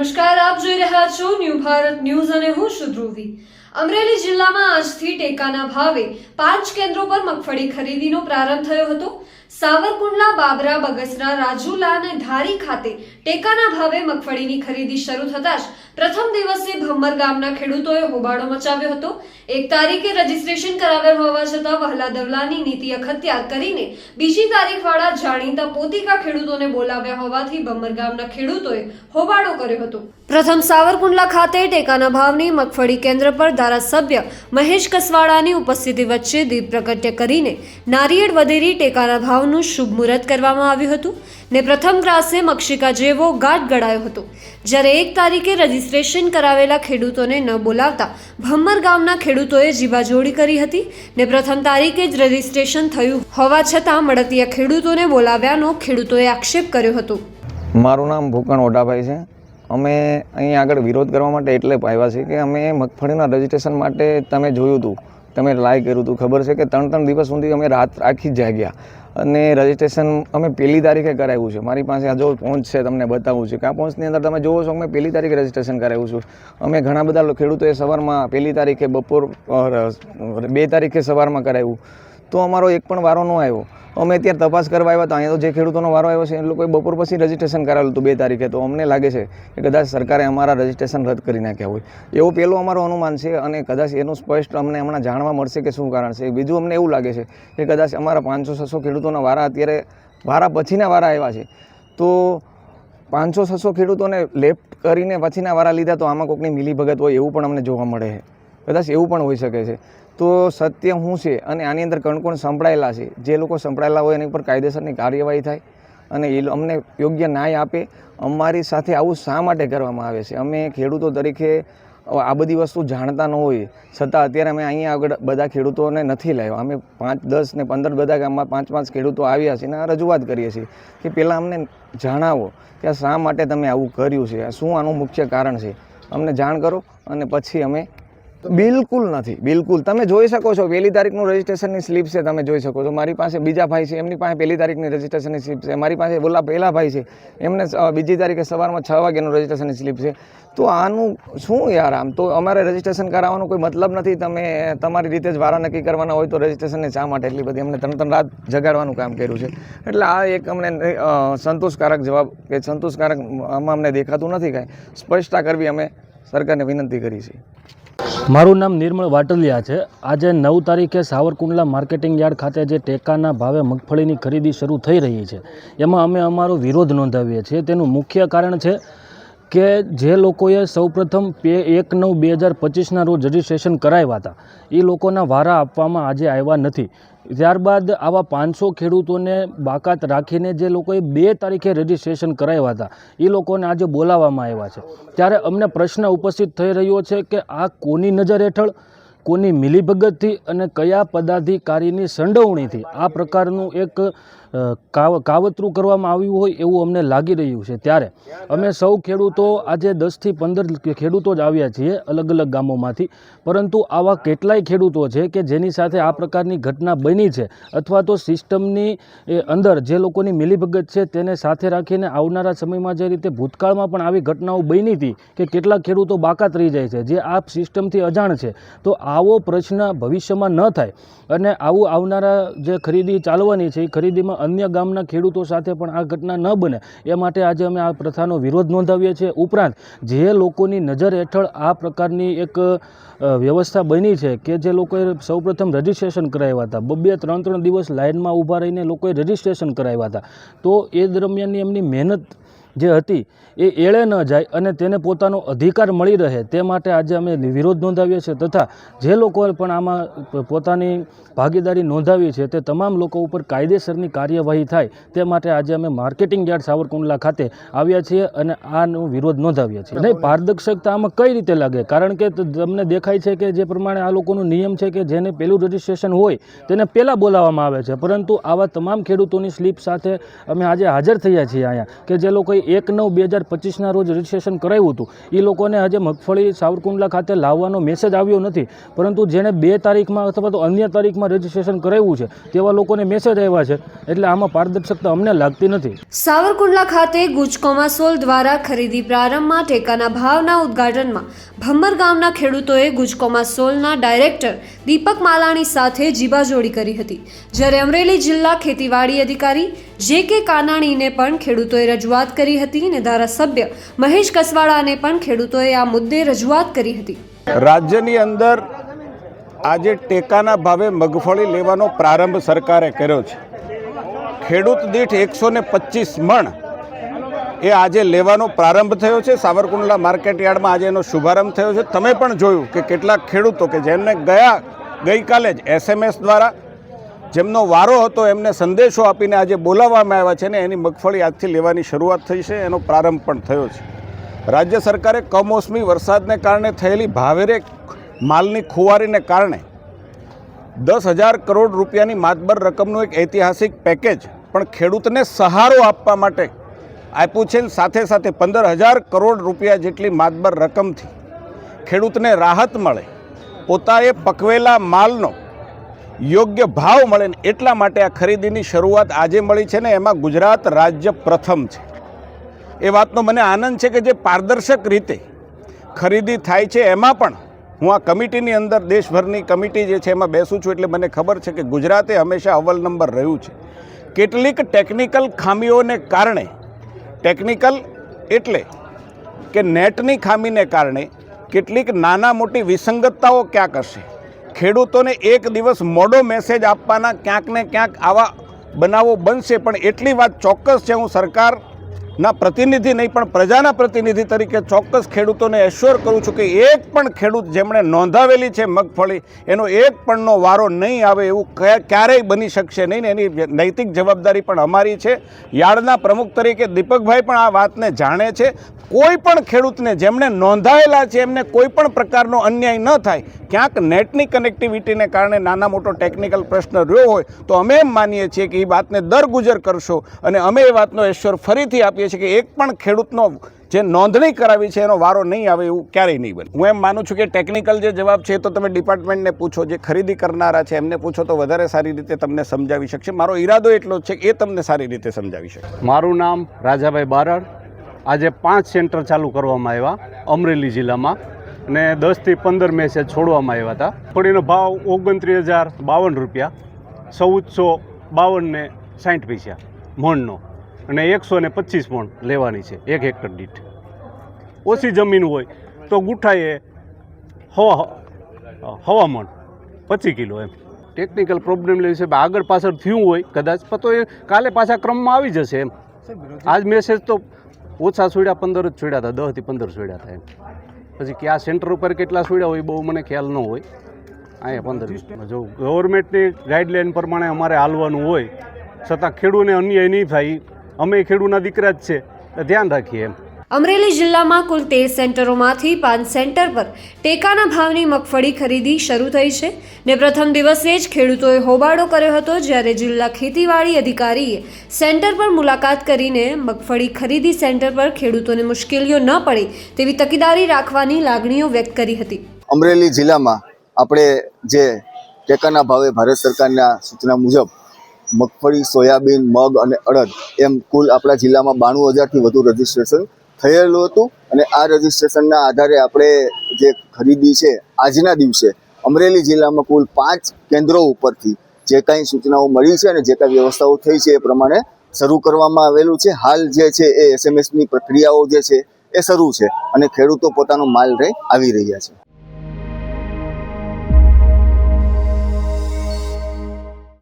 નમસ્કાર, આપ જોઈ રહ્યા છો ન્યૂ ભારત ન્યૂઝ અને હું છું ધ્રુવી. અમરેલી જિલ્લામાં આજથી ટેકાના ભાવે પાંચ કેન્દ્રો પર મગફળી ખરીદીનો પ્રારંભ થયો હતો. સાવરકુંડલા, બાબરા, બગસરા, રાજુલા અને ધારી ખાતે ટેકાના ભાવે મગફળીની ખરીદી શરૂ થતાં જ પ્રથમ દિવસે ભમ્મર ગામના ખેડૂતોએ હોબાળો મચાવ્યો હતો. એક તારીખે રજીસ્ટ્રેશન કરાવેલ હોવા છતાં વહલા દવલાની નીતિ અખત્યાર કરીને બીજી તારીખ વાળા જાણીતા પોતિકા ખેડૂતોને બોલાવ્યા હોવાથી બમર ગામના ખેડૂતોએ હોબાળો કર્યો હતો. પ્રથમ સાવરકુંડલા ખાતે ટેકાના ભાવની મગફળી કેન્દ્ર પર ધારાસભ્ય મહેશ કસવાડાની ઉપસ્થિતિ વચ્ચે દીપ પ્રગટ્ય કરીને નારિયેળ વધેરી ટેકાના ભાવનું શુભ મુહૂર્ત કરવામાં આવ્યું હતું. ને પ્રથમ ક્લાસે મક્ષિકા જેવો ગાઢ ગળાયો હતો. જ્યારે એક તારીખે રજીસ્ટ્રેશન કરાવેલા ખેડૂતોને ન બોલાવતા ભમ્મર ગામના ખેડૂતોએ જીવાજોડી કરી હતી ને પ્રથમ તારીખે જ રજીસ્ટ્રેશન થયું હોવા છતાં મળતિયા ખેડૂતોને બોલાવ્યાનો ખેડૂતોએ આક્ષેપ કર્યો હતો. મારું નામ ભૂકણ ઓઢાભાઈ છે. અમે અહીં આગળ વિરોધ કરવા માટે એટલે આવ્યા છીએ કે અમે મગફળીના રજીસ્ટ્રેશન માટે તમે જોયું હતું તમે લાઈ કર્યું હતું ખબર છે કે ત્રણ ત્રણ દિવસ સુધી અમે રાત આખી જાગ્યા. અને રજિસ્ટ્રેશન અમે પહેલી તારીખે કરાવ્યું છે. મારી પાસે આ જો પહોંચ છે તમને બતાવું છે કે આ પહોંચની અંદર તમે જોવો છો, અમે પહેલી તારીખે રજિસ્ટ્રેશન કરાવ્યું છું. અમે ઘણા બધા ખેડૂતોએ સવારમાં પહેલી તારીખે બપોર બે તારીખે સવારમાં કરાવ્યું. તો અમારો એક પણ વારો ન આવ્યો. અમે અત્યારે તપાસ કરવા આવ્યા હતા. અહીંયા તો જે ખેડૂતોનો વારો આવ્યો છે એ લોકોએ બપોર પછી રજીસ્ટ્રેશન કરાવેલું હતું બે તારીખે. તો અમને લાગે છે કે કદાચ સરકારે અમારા રજીસ્ટ્રેશન રદ કરી નાખ્યા હોય. એવું પહેલું અમારું અનુમાન છે અને કદાચ એનું સ્પષ્ટ અમને હમણાં જાણવા મળશે કે શું કારણ છે. બીજું અમને એવું લાગે છે કે કદાચ અમારા પાંચસો, છસો ખેડૂતોના વારા અત્યારે વારા પછીના વારા આવ્યા છે. તો પાંચસો, છસો ખેડૂતોને લેફ્ટ કરીને પછીના વારા લીધા તો આમાં કોઈકની મિલીભગત હોય એવું પણ અમને જોવા મળે છે. કદાચ એવું પણ હોઈ શકે છે. તો સત્ય શું છે અને આની અંદર કોણ કોણ સંભળાયેલા છે. જે લોકો સંભળાયેલા હોય એની ઉપર કાયદેસરની કાર્યવાહી થાય અને એ અમને યોગ્ય ન્યાય આપે. અમારી સાથે આવું શા માટે કરવામાં આવે છે? અમે ખેડૂતો તરીકે આ બધી વસ્તુ જાણતા ન હોય છતાં અત્યારે અમે અહીંયા આગળ બધા ખેડૂતોને નથી લાવ્યા. અમે પાંચ, દસ ને પંદર બધા ગામમાં પાંચ પાંચ ખેડૂતો આવ્યા છે અને રજૂઆત કરીએ છીએ કે પહેલાં અમને જણાવો કે શા માટે તમે આવું કર્યું છે? શું આનું મુખ્ય કારણ છે? અમને જાણ કરો અને પછી અમે બિલકુલ નથી, બિલકુલ. તમે જોઈ શકો છો, પહેલી તારીખનું રજીસ્ટ્રેશનની સ્લીપ છે, તમે જોઈ શકો છો. મારી પાસે બીજા ભાઈ છે, એમની પાસે પહેલી તારીખની રજીસ્ટ્રેશનની સ્લીપ છે. મારી પાસે બોલા પહેલા ભાઈ છે, એમને બીજી તારીખે સવારમાં છ વાગ્યાનું રજીસ્ટ્રેશનની સ્લીપ છે. તો આનું શું યાર આમ? તો અમારે રજીસ્ટ્રેશન કરાવવાનો કોઈ મતલબ નથી. તમે, તમારી રીતે જ વારા નક્કી કરવાના હોય તો રજીસ્ટ્રેશનને શા માટે એટલી બધી? અમને ત્રણ ત્રણ રાત જગાડવાનું કામ કર્યું છે. એટલે આ એક અમને સંતોષકારક જવાબ, કે સંતોષકારક આમાં અમને દેખાતું નથી કાંઈ. સ્પષ્ટતા કરવી અમે સરકારને વિનંતી કરી છે. મારું નામ નિર્મળ વાટલિયા છે. આજે નવ તારીખે સાવરકુંડલા માર્કેટિંગ યાર્ડ ખાતે જે ટેકાના ભાવે મગફળીની ખરીદી શરૂ થઈ રહી છે. એમાં અમે અમારો વિરોધ નોંધાવીએ છીએ. તેનું મુખ્ય કારણ છે કે જે લોકોએ સૌપ્રથમ પે એક નવ બે હજાર પચીસના રોજ રજિસ્ટ્રેશન કરાવ્યા હતા, એ લોકોના વારા આપવામાં આજે આવ્યા નથી. ત્યારબાદ આવા પાંચસો ખેડૂતોને બાકાત રાખીને જે લોકોએ બે તારીખે રજિસ્ટ્રેશન કરાવ્યા હતા, એ લોકોને આજે બોલાવવામાં આવ્યા છે. ત્યારે અમને પ્રશ્ન ઉપસ્થિત થઈ રહ્યો છે કે આ કોની નજર હેઠળ? કોની મિલીભગતથી અને કયા પદાધિકારીની સંડોવણીથી આ પ્રકારનું એક કાવ, કાવતરું કરવામાં આવ્યું હોય એવું અમને લાગી રહ્યું છે. ત્યારે અમે સૌ ખેડૂતો આજે દસથી પંદર ખેડૂતો જ આવ્યા છીએ અલગ અલગ ગામોમાંથી. પરંતુ આવા કેટલાય ખેડૂતો છે કે જેની સાથે આ પ્રકારની ઘટના બની છે અથવા તો સિસ્ટમની અંદર જે લોકોની મિલીભગત છે તેને સાથે રાખીને આવનારા સમયમાં જે રીતે ભૂતકાળમાં પણ આવી ઘટનાઓ બની હતી કે કેટલાક ખેડૂતો બાકાત રહી જાય છે, જે આ સિસ્ટમથી અજાણ છે, તો આવો પ્રશ્ન ભવિષ્યમાં ન થાય. અને આવું આવનારા જે ખરીદી ચાલવાની છે, એ ખરીદીમાં અન્ય ગામના ખેડૂતો સાથે પણ આ ઘટના ન બને. એ માટે આજે અમે આ પ્રથાનો વિરોધ નોંધાવીએ છીએ. ઉપરાંત, જે લોકોની નજર હેઠળ આ પ્રકારની એક વ્યવસ્થા બની છે કે જે લોકોએ સૌપ્રથમ રજિસ્ટ્રેશન કરાવ્યા હતા. બબ્બે ત્રણ ત્રણ દિવસ લાઇનમાં ઊભા રહીને લોકોએ રજિસ્ટ્રેશન કરાવ્યા હતા. તો એ દરમિયાનની એમની મહેનત જે હતી, એ એળે ન જાય અને તેને પોતાનો અધિકાર મળી રહે, તે માટે આજે અમે વિરોધ નોંધાવીએ છીએ તથા જે લોકોએ પણ આમાં પોતાની ભાગીદારી નોંધાવી છે, તે તમામ લોકો ઉપર કાયદેસરની કાર્યવાહી થાય, તે માટે આજે અમે માર્કેટિંગ યાર્ડ સાવરકુંડલા ખાતે આવ્યા છીએ અને આનો વિરોધ નોંધાવીએ છીએ. નહીં, પારદર્શકતા આમાં કઈ રીતે લાગે? કારણ કે તમને દેખાય છે કે જે પ્રમાણે આ લોકોનો નિયમ છે કે જેને પહેલું રજિસ્ટ્રેશન હોય, તેને પહેલાં બોલાવવામાં આવે છે. પરંતુ આવા તમામ ખેડૂતોની સ્લીપ સાથે અમે આજે હાજર થયા છીએ અહીંયા, કે જે લોકોએ એક નવ બે હજાર પચીસના રોજ રજીસ્ટ્રેશન કરાવ્યું હતું. એ લોકોને હજે મગફળી સાવરકુંડલા ખાતે લાવવાનો મેસેજ આવ્યો નથી. પરંતુ જેણે બે તારીખમાં અથવા તો અન્ય તારીખમાં રજીસ્ટ્રેશન કરાવ્યું છે, તેવા લોકોને મેસેજ આવ્યા છે. એટલે આમાં પારદર્શકતા અમને લાગતી નથી. સાવરકુંડલા ખાતે ગુજકોમાસોલ દ્વારા ખરીદી પ્રારંભમાં ટેકાના ભાવના ઉદ્ઘાટનમાં ભમ્બર ગામના ખેડૂતોએ ગુજકોમાસોલના ડાયરેક્ટર દીપક માલાણી સાથે જીબાજોડી કરી હતી. જ્યારે અમરેલી જિલ્લા ખેતીવાડી અધિકારી જે કે કાનાણીને પણ ખેડૂતોએ રજૂઆત કરી હતી અને ધારાસભ્ય મહેશ કસવાળાને પણ ખેડૂતોએ આ મુદ્દે રજૂઆત કરી હતી. રાજ્યની અંદર આજે ટેકાના ભાવે મગફળી લેવાનો પ્રારંભ સરકારે કર્યો છે. ખેડૂત દીઠ એકસો ને પચીસ મણ એ આજે લેવાનો પ્રારંભ થયો છે. સાવરકુંડલા માર્કેટ યાર્ડમાં આજે એનો શુભારંભ થયો છે. તમે પણ જોયું કે કેટલાક ખેડૂતો કે જેમને ગયા ગઈકાલે જ એસએમએસ દ્વારા જેમનો વારો હતો એમને સંદેશો આપીને આજે બોલાવવામાં આવ્યા છે ને એની મગફળી આજથી લેવાની શરૂઆત થઈ છે, એનો પ્રારંભ પણ થયો છે. રાજ્ય સરકારે કમોસમી વરસાદને કારણે થયેલી ભાવેરે માલની ખુવારીને કારણે દસ હજાર કરોડ રૂપિયાની માતબર રકમનું એક ઐતિહાસિક પેકેજ પણ ખેડૂતને સહારો આપવા માટે આપ્યું છે સાથે સાથે પંદર હજાર કરોડ રૂપિયા જેટલી માતબર રકમથી ખેડૂતને રાહત મળે. પોતાએ પકવેલા માલનો યોગ્ય ભાવ મળે ને એટલા માટે આ ખરીદીની શરૂઆત આજે મળી છે ને એમાં ગુજરાત રાજ્ય પ્રથમ છે. એ વાતનો મને આનંદ છે કે જે પારદર્શક રીતે ખરીદી થાય છે એમાં પણ હું આ કમિટીની અંદર દેશભરની કમિટી જે છે એમાં બેસું છું એટલે મને ખબર છે કે ગુજરાતે હંમેશા અવ્વલ નંબર રહ્યું છે. કેટલીક ટેકનિકલ ખામીઓને કારણે, ટેકનિકલ એટલે કે નેટની ખામીને કારણે કેટલીક નાના મોટી વિસંગતતાઓ ક્યાંક હશે? ખેડૂતોને એક દિવસ મોડો મેસેજ આપવાના ક્યાંક ને ક્યાંક આવા બનાવો બનશે. પણ એટલી વાત ચોક્કસ છે, હું સરકારના પ્રતિનિધિ નહીં, પણ પ્રજાના પ્રતિનિધિ તરીકે ચોક્કસ ખેડૂતોને એશ્યોર કરું છું કે એક પણ ખેડૂત જેમણે નોંધાવેલી છે મગફળી, એનો એક પણનો વારો નહીં આવે એવું ક્યા- ક્યારેય બની શકશે નહીં ને એની નૈતિક જવાબદારી પણ અમારી છે. યાર્ડના પ્રમુખ તરીકે દીપકભાઈ પણ આ વાતને જાણે છે. કોઈ પણ ખેડૂતને જેમણે નોંધાયેલા છે, એમને કોઈ પણ પ્રકારનો અન્યાય ન થાય, ક્યાંક નેટની કનેક્ટિવિટીને કારણે નાના મોટો ટેકનિકલ પ્રશ્ન રહ્યો હોય, તો અમે એમ માનીએ છીએ કે એ વાતને દરગુજર કરશો અને અમે એ વાતનો એશ્યોર ફરીથી આપીએ છીએ કે એક પણ ખેડૂતનો જે નોંધણી કરાવી છે એનો વારો નહીં આવે એવું ક્યારેય નહીં બને. હું એમ માનું છું કે ટેકનિકલ જે જવાબ છે એ તો તમે ડિપાર્ટમેન્ટને પૂછો, જે ખરીદી કરનારા છે એમને પૂછો તો વધારે સારી રીતે તમને સમજાવી શકશે. મારો ઈરાદો એટલો છે કે એ તમને સારી રીતે સમજાવી શકે મારું નામ રાજાભાઈ બારડ. આજે પાંચ સેન્ટર ચાલુ કરવામાં આવ્યા અમરેલી જિલ્લામાં અને દસથી પંદર મેસેજ છોડવામાં આવ્યા હતા. થોડીનો ભાવ ઓગણત્રીસ હજાર બાવન રૂપિયા ચૌદસો બાવન ને સાઠ પૈસા, મણનો. અને એકસો ને પચીસ મણ લેવાની છે એક હેક્ટર દીઠ. ઓછી જમીન હોય તો ગુઠાએ હવા હવા મણ પચીસ કિલો એમ. ટેકનિકલ પ્રોબ્લેમ લેવી છે આગળ પાછળ થયું હોય કદાચ પણ તો એ કાલે પાછા ક્રમમાં આવી જશે એમ. આજ મેસેજ તો ઓછા છોડ્યા પંદર જ છોડ્યા હતા દસથી પંદર છોડ્યા હતા એમ. પછી કયા સેન્ટર ઉપર કેટલા છોડ્યા હોય બહુ મને ખ્યાલ ન હોય. અહીંયા પંદર જો ગવર્મેન્ટની ગાઈડલાઈન પ્રમાણે અમારે હાલવાનું હોય છતાં ખેડૂને અન્યાય નહીં થાય અમે ખેડૂના દીકરા જ છે. ધ્યાન રાખીએ એમ. અમરેલી જિલ્લામાં કુલ તેર સેન્ટરોમાંથી પાંચ સેન્ટર પર ટેકાના ભાવની મગફળી ખરીદી શરૂ થઈ છે ને પ્રથમ દિવસે જ ખેડૂતોએ હોબાળો કર્યો હતો જ્યારે જિલ્લા ખેતીવાડી અધિકારીએ સેન્ટર પર મુલાકાત કરીને મગફળી ખરીદી સેન્ટર પર ખેડૂતોને મુશ્કેલીઓ ન પડે તેવી તકેદારી રાખવાની લાગણીઓ વ્યક્ત કરી હતી. અમરેલી જિલ્લામાં આપણે જે ટેકાના ભાવે ભારત સરકારના સૂચના મુજબ મગફળી, સોયાબીન, મગ અને અડદ એમ કુલ આપણા જિલ્લામાં બાણું હજારથી વધુ રજીસ્ટ્રેશન થયેલું હતું. અને આ રજીસ્ટ્રેશનના આધારે આપણે જે ખરીદી છે, આજના દિવસે અમરેલી જિલ્લામાં કુલ પાંચ કેન્દ્રો ઉપરથી જે કાંઈ સૂચનાઓ મળી છે અને જે કાંઈ વ્યવસ્થાઓ થઈ છે એ પ્રમાણે શરૂ કરવામાં આવેલું છે. હાલ જે છે એ એસએમએસની પ્રક્રિયાઓ જે છે એ શરૂ છે અને ખેડૂતો પોતાનો માલ લઈ આવી રહ્યા છે.